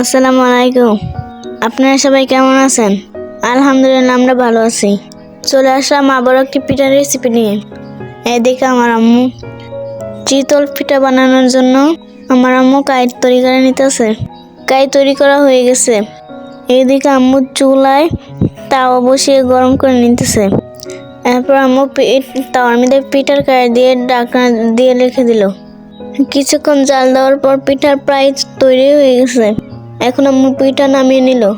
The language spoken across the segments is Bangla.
আসসালামু আলাইকুম। আপনারা সবাই কেমন আছেন? আলহামদুলিল্লাহ, আমরা ভালো আছি। চলে আসলাম আবার একটি পিঠার রেসিপি নিয়ে। এদিকে আমার আম্মু। চিতল পিঠা বানানোর জন্য আমার আম্মু কাইট তৈরি করে নিতেছে। কাই তৈরি করা হয়ে গেছে। এইদিকে আম্মু চুলায় তাওয়া বসিয়ে গরম করে নিতেছে। এরপর আম্মু তাওয়ার মধ্যে পিঠার কাই দিয়ে ডাকনা দিয়ে রেখে দিল। কিছুক্ষণ জাল দেওয়ার পর পিঠার প্রায় তৈরি হয়ে গেছে। এখন আম্মু পিঠা নামিয়ে নিল।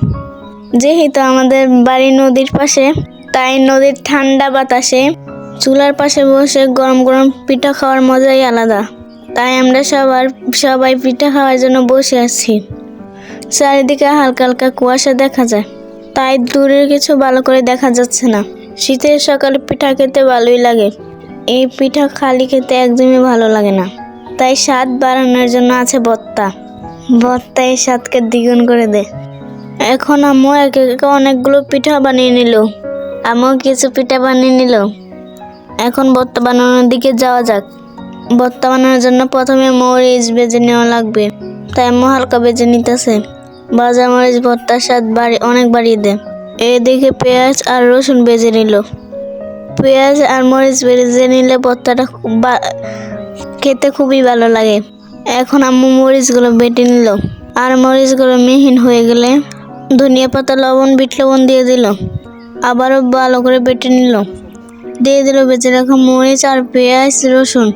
যেহেতু আমাদের বাড়ি নদীর পাশে, তাই নদীর ঠান্ডা বাতাসে চুলার পাশে বসে গরম গরম পিঠা খাওয়ার মজাই আলাদা। তাই আমরা সবার, সবাই পিঠা খাওয়ার জন্য বসে আছি। চারিদিকে হালকা হালকা কুয়াশা দেখা যায়। তাই দূরের কিছু ভালো করে দেখা যাচ্ছে না। শীতের সকালে পিঠা খেতে ভালোই লাগে। এই পিঠা খালি খেতে একদমই ভালো লাগে না। তাই স্বাদ বাড়ানোর জন্য আছে বত্তা। বত্তা এই স্বাদকে দ্বিগুণ করে দে। এখন আম্মু এক একে অনেকগুলো পিঠা বানিয়ে নিল। আম্মু কিছু পিঠা বানিয়ে নিল। এখন বত্তা বানানোর দিকে যাওয়া যাক। বত্তা বানানোর জন্য প্রথমে মরিচ বেজে নেওয়া লাগবে। তাই আম্মু হালকা বেজে নিতেছে। বাজার মরিচ, ভর্তার স্বাদ বাড়ি, অনেক বাড়িয়ে দেয় এদিকে পেঁয়াজ আর রসুন বেজে নিল। পেঁয়াজ আর মরিচ বেজে নিলে ভর্তাটা খেতে খুবই ভালো লাগে। এখন আম্মু মরিচগুলো বেটে নিল। আর মরিচগুলো মিহিন হয়ে গেলে ধনিয়া পাতা, লবণ, বিট লবণ দিয়ে দিল। আবারও ভালো করে বেটে নিল। দিয়ে দিল বেঁচে রাখা মরিচ আর পেঁয়াজ, রসুন।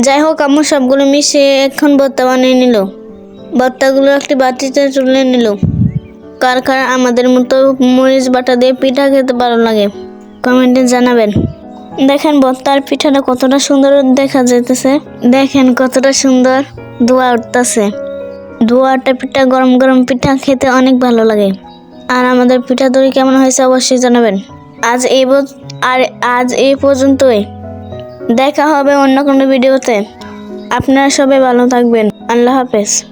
যাই হোক, আম্মু সবগুলো মিশিয়ে এখন ভর্তা বানিয়ে নিল। ভর্তাগুলো একটি বাটিতে তুলে নিল। কার কার আমাদের মতো মরিচ বাটা দিয়ে পিঠা খেতে ভালো লাগে, কমেন্টে জানাবেন। দেখেন ভর্তার পিঠাটা কতটা সুন্দর দেখা যাইতেছে। দেখেন কতটা সুন্দর ধোয়া উঠতেছে। ধোয়াটা পিঠা, গরম গরম পিঠা খেতে অনেক ভালো লাগে। আর আমাদের পিঠা তৈরি কেমন হয়েছে অবশ্যই জানাবেন। আজ এই আর আজ এই পর্যন্তই। দেখা হবে অন্য কোনো ভিডিওতে। আপনারা সবাই ভালো থাকবেন। আল্লাহ হাফেজ।